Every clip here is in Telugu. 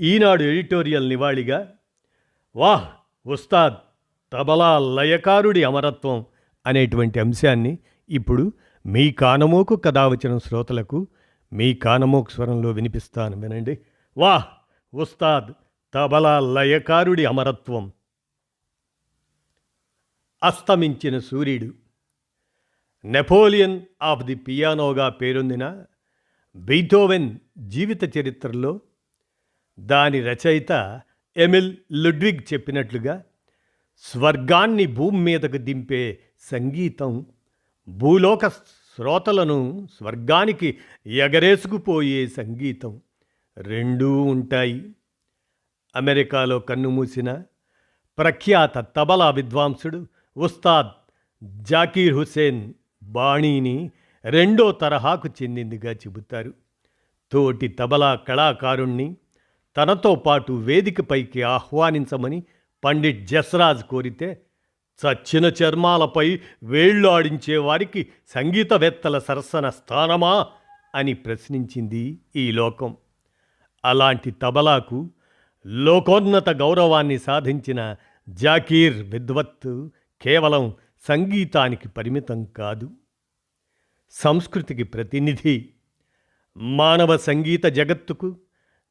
ఈనాడు ఎడిటోరియల్ నివాళిగా వాహ్ ఉస్తాద్ తబలా లయకారుడి అమరత్వం అనేటువంటి అంశాన్ని ఇప్పుడు మీ కానమోకు కథావచన శ్రోతలకు మీ కానమోకు స్వరంలో వినిపిస్తాను వినండి. వాహ్ ఉస్తాద్ తబలా లయకారుడి అమరత్వం. అస్తమించిన సూర్యుడు. నెపోలియన్ ఆఫ్ ది పియానోగా పేరొందిన బీథోవెన్ జీవిత చరిత్రలో దాని రచయిత ఎమిల్ లుడ్విగ్ చెప్పినట్లుగా స్వర్గాన్ని భూమి మీదకు దింపే సంగీతం భూలోక శ్రోతలను స్వర్గానికి ఎగరేసుకుపోయే సంగీతం రెండూ ఉంటాయి. అమెరికాలో కన్నుమూసిన ప్రఖ్యాత తబలా విద్వాంసుడు ఉస్తాద్ జాకీర్ హుసేన్ బాణీని రెండో తరహాకు చెందిందిగా చెబుతారు. తోటి తబలా కళాకారుణ్ణి తనతో పాటు వేదికపైకి ఆహ్వానించమని పండిట్ జస్రాజ్ కోరితే చచ్చిన చర్మాలపై వేళ్ళాడించే వారికి సంగీతవేత్తల సరసన స్థానమా అని ప్రశ్నించింది ఈ లోకం. అలాంటి తబలాకు లోకోన్నత గౌరవాన్ని సాధించిన జాకీర్ విద్వత్తు కేవలం సంగీతానికి పరిమితం కాదు. సంస్కృతికి ప్రతినిధి మానవ సంగీత జగత్తుకు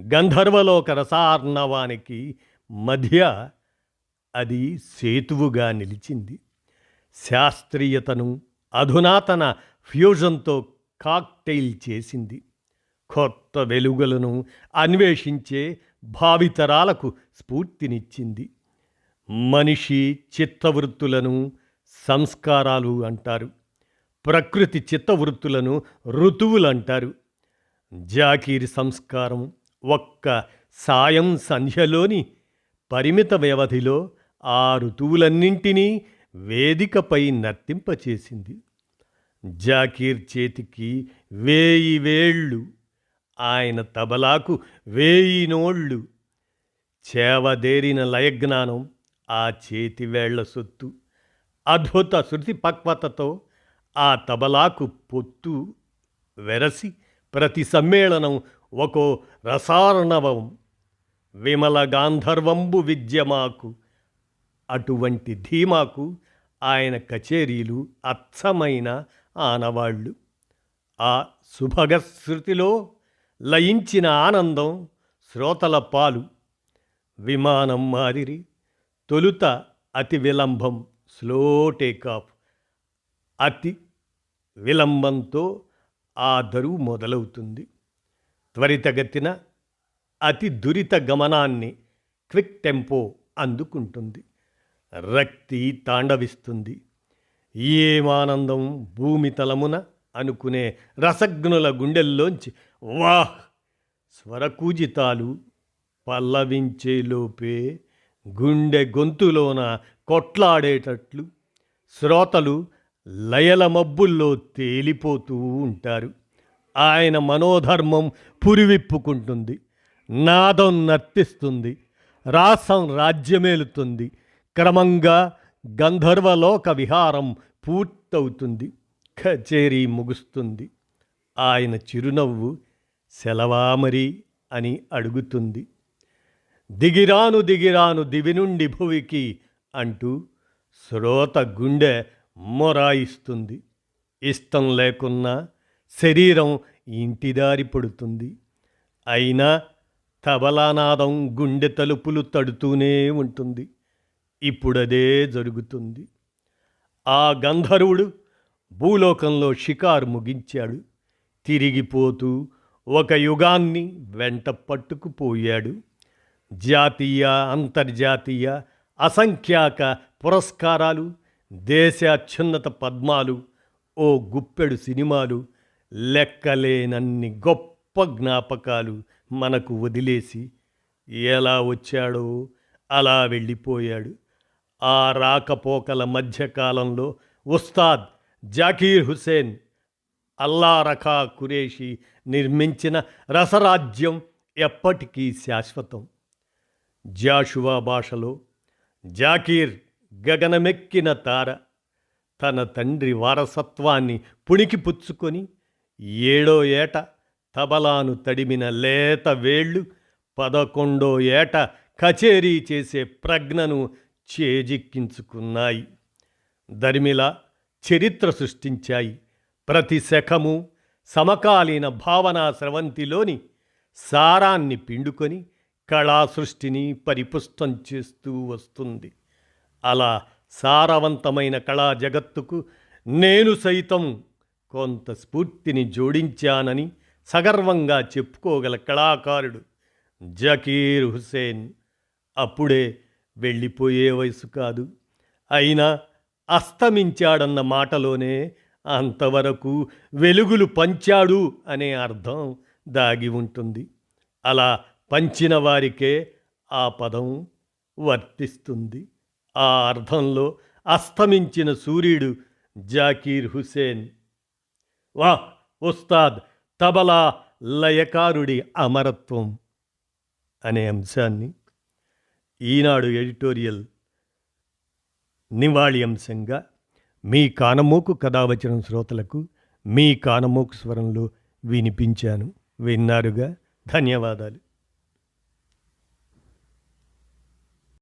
గంధర్వలోక రసార్ణవానికి మధ్య అది సేతువుగా నిలిచింది. శాస్త్రీయతను అధునాతన ఫ్యూజన్తో కాక్టైల్ చేసింది. కొత్త వెలుగులను అన్వేషించే భావితరాలకు స్ఫూర్తినిచ్చింది. మనిషి చిత్తవృత్తులను సంస్కారాలు అంటారు. ప్రకృతి చిత్తవృత్తులను ఋతువులు అంటారు. జాకీర్ సంస్కారం ఒక్క సాయం సంధ్యలోని పరిమిత వ్యవధిలో ఆ ఋతువులన్నింటినీ వేదికపై నర్తింపచేసింది. జాకీర్ చేతికి వేయి వేళ్ళు ఆయన తబలాకు వేయి నోళ్ళు చేవదేరిన లయజ్ఞానం ఆ చేతివేళ్ళ సొత్తు అద్భుత శృతి పక్వతతో ఆ తబలాకు పొత్తు వెరసి ప్రతి సమ్మేళనం ఒకో రసార్ణవం విమల గాంధర్వంబు విద్యమాకు అటువంటి ధీమాకు ఆయన కచేరీలు అచ్చమైన ఆనవాళ్ళు. ఆ శుభగశృతిలో లయించిన ఆనందం శ్రోతల పాలు. విమానం మాదిరి తొలుత అతి విలంబం స్లో టేకాఫ్ అతి విలంబంతో ఆ దరువు మొదలవుతుంది. త్వరితగతిన అతి దురిత గమనాన్ని క్విక్ టెంపో అందుకుంటుంది. రక్తి తాండవిస్తుంది. ఏమానందం భూమి తలమున అనుకునే రసజ్ఞుల గుండెల్లోంచి వాహ్! స్వరకూజితాలు పల్లవించేలోపే గుండె గొంతులోన కొట్లాడేటట్లు శ్రోతలు లయల మబ్బుల్లో తేలిపోతూ ఉంటారు. ఆయన మనోధర్మం పురివిప్పుకుంటుంది నాదం నర్తిస్తుంది రాసం రాజ్యమేలుతుంది క్రమంగా గంధర్వలోక విహారం పూర్తవుతుంది కచేరీ ముగుస్తుంది. ఆయన చిరునవ్వు సెలవామరి అని అడుగుతుంది. దిగిరాను దిగిరాను దివి నుండి భువికి అంటూ శ్రోత గుండె మొరాయిస్తుంది. ఇష్టం లేకున్నా శరీరం ఇంటిదారి పడుతుంది. అయినా తబలానాదం గుండె తలుపులు తడుతూనే ఉంటుంది. ఇప్పుడదే జరుగుతుంది. ఆ గంధర్వుడు భూలోకంలో షికారు ముగించాడు. తిరిగిపోతూ ఒక యుగాన్ని వెంట పట్టుకుపోయాడు. జాతీయ అంతర్జాతీయ అసంఖ్యాక పురస్కారాలు దేశాత్యున్నత పద్మాలు ఓ గుప్పెడు సినిమాలు లెక్కలేనన్ని గొప్ప జ్ఞాపకాలు మనకు వదిలేసి ఎలా వచ్చాడో అలా వెళ్ళిపోయాడు. ఆ రాకపోకల మధ్యకాలంలో ఉస్తాద్ జాకీర్ హుసేన్ అల్లా రఖా కురేషి నిర్మించిన రసరాజ్యం ఎప్పటికీ శాశ్వతం. జాషువా భాషలో జాకీర్ గగనమెక్కిన తార తన తండ్రి వారసత్వాన్ని పుణికి పుచ్చుకొని ఏడో ఏట తబలాను తడిమిన లేత వేళ్ళు పదకొండో ఏట కచేరీ చేసే ప్రజ్ఞను చేజిక్కించుకున్నాయి. దరిమిల చరిత్ర సృష్టించాయి. ప్రతి శకము సమకాలీన భావనా స్రవంతిలోని సారాన్ని పిండుకొని కళా సృష్టిని పరిపుష్టం చేస్తూ వస్తుంది. అలా సారవంతమైన కళా జగత్తుకు నేను సైతం కొంత స్ఫూర్తిని జోడించానని సగర్వంగా చెప్పుకోగల కళాకారుడు జకీర్ హుసేన్ అప్పుడే వెళ్ళిపోయే వయసు కాదు. అయినా అస్తమించాడన్న మాటలోనే అంతవరకు వెలుగులు పంచాడు అనే అర్థం దాగి ఉంటుంది. అలా పంచిన వారికే ఆ పదం వర్తిస్తుంది. ఆ అర్థంలో అస్తమించిన సూర్యుడు జాకీర్ హుసేన్ వా ఉస్తాద్ తబలా లయకారుడి అమరత్వం అనే అంశాన్ని ఈనాడు ఎడిటోరియల్ నివాళి అంశంగా మీ కానమోకు కథావచనం శ్రోతలకు మీ కానమోకు స్వరంలో వినిపించాను. విన్నారుగా? ధన్యవాదాలు.